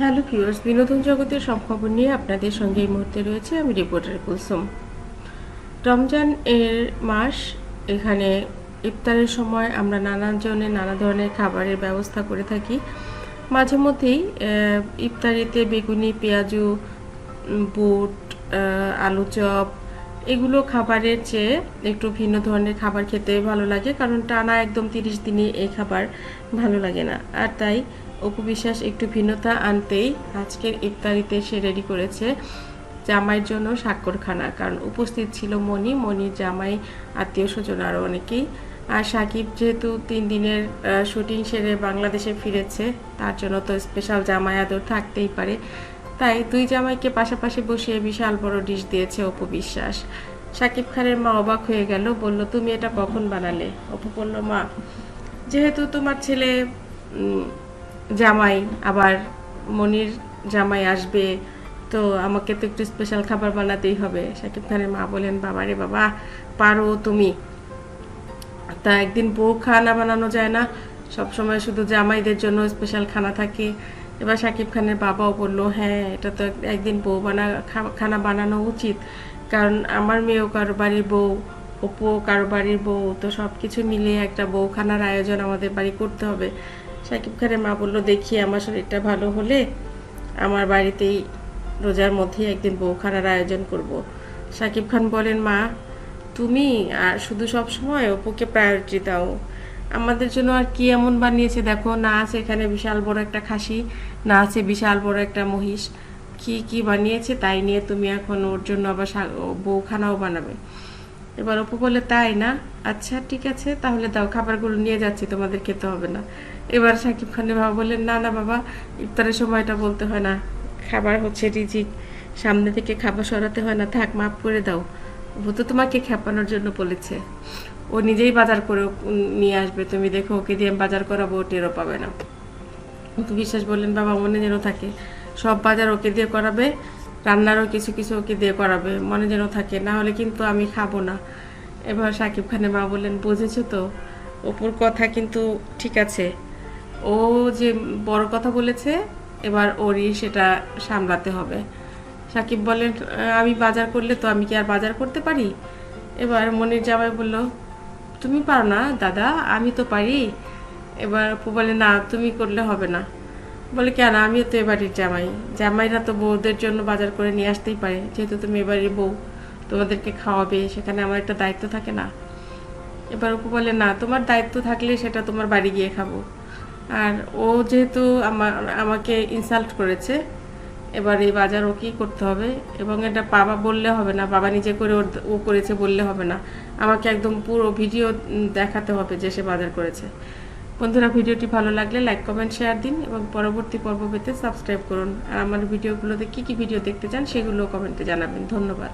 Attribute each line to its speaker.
Speaker 1: Hello viewers, বিনোদন জগতের সব খবর নিয়ে আপনাদের সঙ্গে এই মুহূর্তে রয়েছে আমি রিপোর্টার কুলসুম। রমজান এর মাস, এখানে ইফতারের সময় আমরা নানান জনের নানা ধরনের খাবারের ব্যবস্থা করে থাকি। মাঝে মধ্যেই ইফতারিতে বেগুনি, পেঁয়াজু বুট আলু চপ, এগুলো খাবারের চেয়ে একটু ভিন্ন ধরনের খাবার খেতে ভালো লাগে, কারণ টানা একদম তিরিশ দিনে এই খাবার ভালো লাগে না। আর তাই উপবিশ্বাস একটু ভিন্নতা আনতেই আজকের ইফতারিতে সে রেডি করেছে জামাইয়ের জন্য স্বাক্ষরখানা। কারণ উপস্থিত ছিল মণি, মণির জামাই, আত্মীয় স্বজন আরও অনেকেই। আর সাকিব যেহেতু তিন দিনের শুটিং সেরে বাংলাদেশে ফিরেছে, তার জন্য তো স্পেশাল জামাই আদর থাকতেই পারে। তাই দুই জামাইকে পাশাপাশি বসিয়ে বিশাল বড় ডিশ দিয়েছে অপু বিশ্বাস সাকিব খানের মা অবাক হয়ে গেল, বলল, তুমি এটা কখন বানালে? অপু বলল, মা, যেহেতু তোমার ছেলে জামাই, আবার মনির জামাই আসবে, তো আমাকে তো একটু স্পেশাল খাবার বানাতেই হবে। সাকিব খানের মা বলেন, বাবা রে বাবা, পারো তুমি। তা একদিন বউ খানা বানানো যায় না। সব সময় শুধু জামাইদের জন্য স্পেশাল খানা থাকে। এবার সাকিব খানের বাবাও বলল হ্যাঁ এটা তো এক- একদিন বউ বানা খানা বানানো উচিত। কারণ আমার মেয়েও কারও বাড়ির বউ, অপুও কারও বাড়ির বউ, তো সব কিছু মিলিয়ে একটা বউ খানার আয়োজন আমাদের বাড়ি করতে হবে। সাকিব খানের মা বলল, দেখি আমার শরীরটা ভালো হলে আমার বাড়িতেই রোজার মধ্যেই একদিন বউ খানার আয়োজন করব। সাকিব খান বলেন, মা, তুমি আর শুধু সব সময় অপুকে প্রায়োরিটি দাও। আমাদের জন্য আর কি এমন বানিয়েছে দেখো, না আছে এখানে বিশাল বড় একটা খাসি, না আছে বিশাল বড় একটা মহিষ। কি কি বানিয়েছে তাই নিয়ে তুমি এখন ওর জন্য আবার বউখানাও বানাবে? এবার অপু বলে তাই না? আচ্ছা ঠিক আছে, তাহলে দাও, খাবারগুলো নিয়ে যাচ্ছি, তোমাদের খেতে হবে না। এবার সাকিব খানের বাবা বললেন, না না বাবা, ইফতারের সময়টা বলতে হয় না। খাবার হচ্ছে রিজিক। সামনে থেকে খাবার সরাতে হয় না। থাক, মাফ করে দাও। ও তো তোমাকে খেপানোর জন্য বলেছে। ও নিজেই বাজার করে নিয়ে আসবে। তুমি দেখো, ওকে দিয়ে বাজার করাবো, ও টেরও পাবে না। অপু বিশ্বাস বললেন, বাবা, মনে যেন থাকে, সব বাজার ওকে দিয়ে করাবে, রান্নারও কিছু কিছু ওকে দিয়ে করাবে, মনে যেন থাকে। না হলে কিন্তু আমি খাব না। এবার সাকিব খানের মা বললেন, বুঝেছ তো? অপুর কথা কিন্তু ঠিক আছে। ও যে বড় কথা বলেছে, এবার ওরই সেটা সামলাতে হবে। সাকিব বলেন, আমি বাজার করলে তো আমি কি আর বাজার করতে পারি? এবার মনির জামাই বলল, তুমি পারো না, দাদা, আমি তো পারি। এবার অপু বলে, না, তুমি করলে হবে না। বলে, কেন? আমিও তো এবাড়ির জামাই। জামাইরা তো বউদের জন্য বাজার করে নিয়ে আসতেই পারে। যেহেতু তুমি এবাড়ির বউ, তোমাদেরকে খাওয়াবে, সেখানে আমার একটা দায়িত্ব থাকে না। এবার অপু বলে, না, তোমার দায়িত্ব থাকলে সেটা তোমার বাড়ি গিয়ে খাব। আর ও যেহেতু আমার, আমাকে ইনসাল্ট করেছে, এবার এই বাজার ওকেই করতে হবে? এবং এটা বাবা বললে হবে না, বাবা নিজে করে ওর, ও করেছে বললে হবে না। আমাকে একদম পুরো ভিডিও দেখাতে হবে যে সে বাজার করেছে। বন্ধুরা, ভিডিওটি ভালো লাগলে লাইক কমেন্ট শেয়ার দিন এবং পরবর্তী পর্ব পেতে সাবস্ক্রাইব করুন। আর আমার ভিডিওগুলোতে কী কী ভিডিও দেখতে চান সেগুলো কমেন্টে জানাবেন। ধন্যবাদ।